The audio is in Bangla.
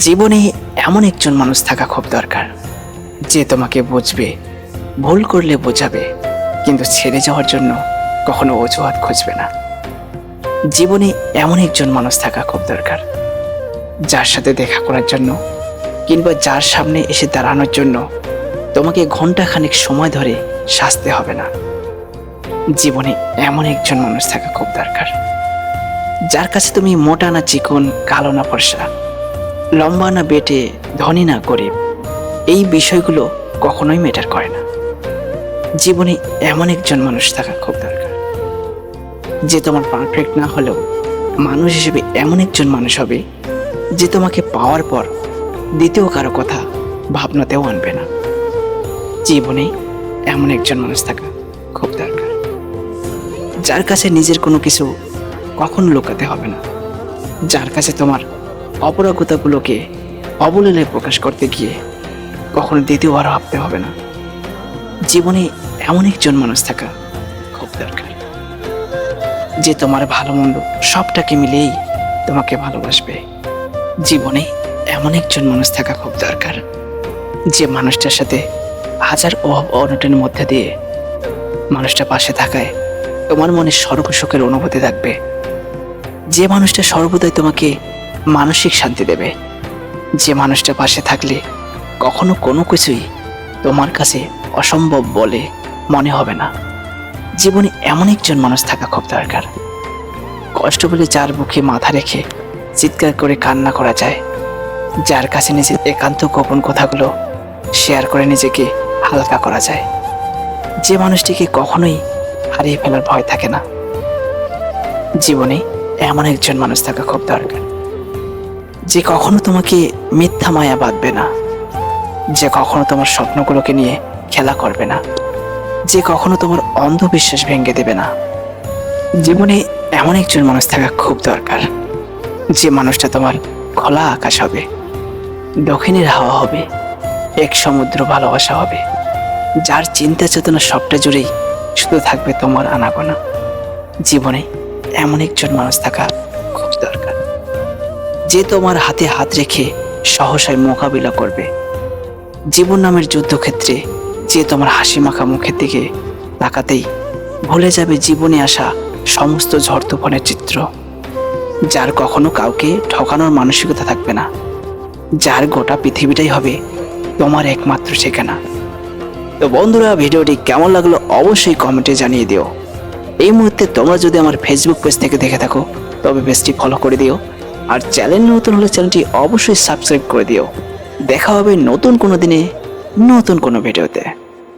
জীবনে এমন একজন মানুষ থাকা খুব দরকার, যে তোমাকে বুঝবে, ভুল করলে বোঝাবে, কিন্তু ছেড়ে যাওয়ার জন্য কখনো অজুহাত খুঁজবে না। জীবনে এমন একজন মানুষ থাকা খুব দরকার, যার সাথে দেখা করার জন্য কিংবা যার সামনে এসে দাঁড়ানোর জন্য তোমাকে ঘন্টাখানেক সময় ধরে সাজতে হবে না। জীবনে এমন একজন মানুষ থাকা খুব দরকার, যার কাছে তুমি মোটা না চিকন, কালো না ফর্সা লম্বা না বেটে, ধনী না গরিব, এই বিষয়গুলো কখনোই ম্যাটার করে না। জীবনে এমন একজন মানুষ থাকা খুব দরকার। যে তোমার পারফেক্ট না হলেও মানুষ হিসেবে এমন একজন মানুষ হবে যে তোমাকে পাওয়ার পর দ্বিতীয় কারও কথা ভাবনাতেও আনবে না। জীবনে এমন একজন মানুষ থাকা খুব দরকার। যার কাছে নিজের কোনো কিছু কখনো লুকাতে হবে না। যার কাছে তোমার অপরাগতাগুলোকে অবলীলায় প্রকাশ করতে গিয়ে কখনো দ্বিতীয়বার ভাবতে হবে না। জীবনে এমন একজন মানুষ থাকা খুব দরকার, যে তোমার ভালো মন্দ সবটাকে মিলেই তোমাকে ভালোবাসবে। জীবনে এমন একজন মানুষ থাকা খুব দরকার, যে মানুষটার সাথে হাজার অভাব অনটনের মধ্যে দিয়ে মানুষটা পাশে থাকায় তোমার মনে স্বর্গ সুখের অনুভূতি থাকবে। যে মানুষটা সর্বদাই তোমাকে মানসিক শান্তি দেবে। যে মানুষটা পাশে থাকলে কখনো কোনো কিছুই তোমার কাছে অসম্ভব বলে মনে হবে না। জীবনে এমন একজন মানুষ থাকা খুব দরকার। কষ্ট বলে যার বুকে মাথা রেখে চিৎকার করে কান্না করা যায়। যার কাছে নিজের একান্ত গোপন কথাগুলো শেয়ার করে নিজেকে হালকা করা যায়। যে মানুষটিকে কখনোই হারিয়ে ফেলার ভয় থাকে না। জীবনে এমন একজন মানুষ থাকা খুব দরকার। যে কখনো তোমাকে মিথ্যা মায়া বাঁধবে না, যে কখনো তোমার স্বপ্নগুলোকে নিয়ে খেলা করবে না, যে কখনো তোমার অন্ধবিশ্বাস ভেঙে দেবে না। জীবনে এমন একজন মানুষ থাকা খুব দরকার, যে মানুষটা তোমার খোলা আকাশ হবে, দক্ষিণের হাওয়া হবে, এক সমুদ্র ভালোবাসা হবে, যার চিন্তা চেতনা সবটা জুড়েই শুধু থাকবে তোমার আনাগোনা। জীবনে এমন একজন মানুষ থাকা যে তোমার হাতে হাত রেখে সহসায় মোকাবিলা করবে। জীবন নামের যুদ্ধক্ষেত্রে যে তোমার হাসি মাখা মুখের দিকে তাকাতেই ভুলে যাবে জীবনে আসা সমস্ত ঝড় তুফানের চিত্র। যার কখনো কাউকে ঠকানোর মানসিকতা থাকবে না। যার গোটা পৃথিবীটাই হবে তোমার একমাত্র ঠিকানা। তো বন্ধুরা, ভিডিওটি কেমন লাগল অবশ্যই কমেন্টে জানিয়ে দিও। এই মুহূর্তে তোমরা যদি আমার ফেসবুক পেজ থেকে দেখে থাকো, তবে পেজটি ফলো করে দিও। আর চ্যানেল নতুন হলে চ্যানেলটি অবশ্যই সাবস্ক্রাইব করে দিও। দেখা হবে নতুন কোনো দিনে, নতুন কোনো ভিডিওতে।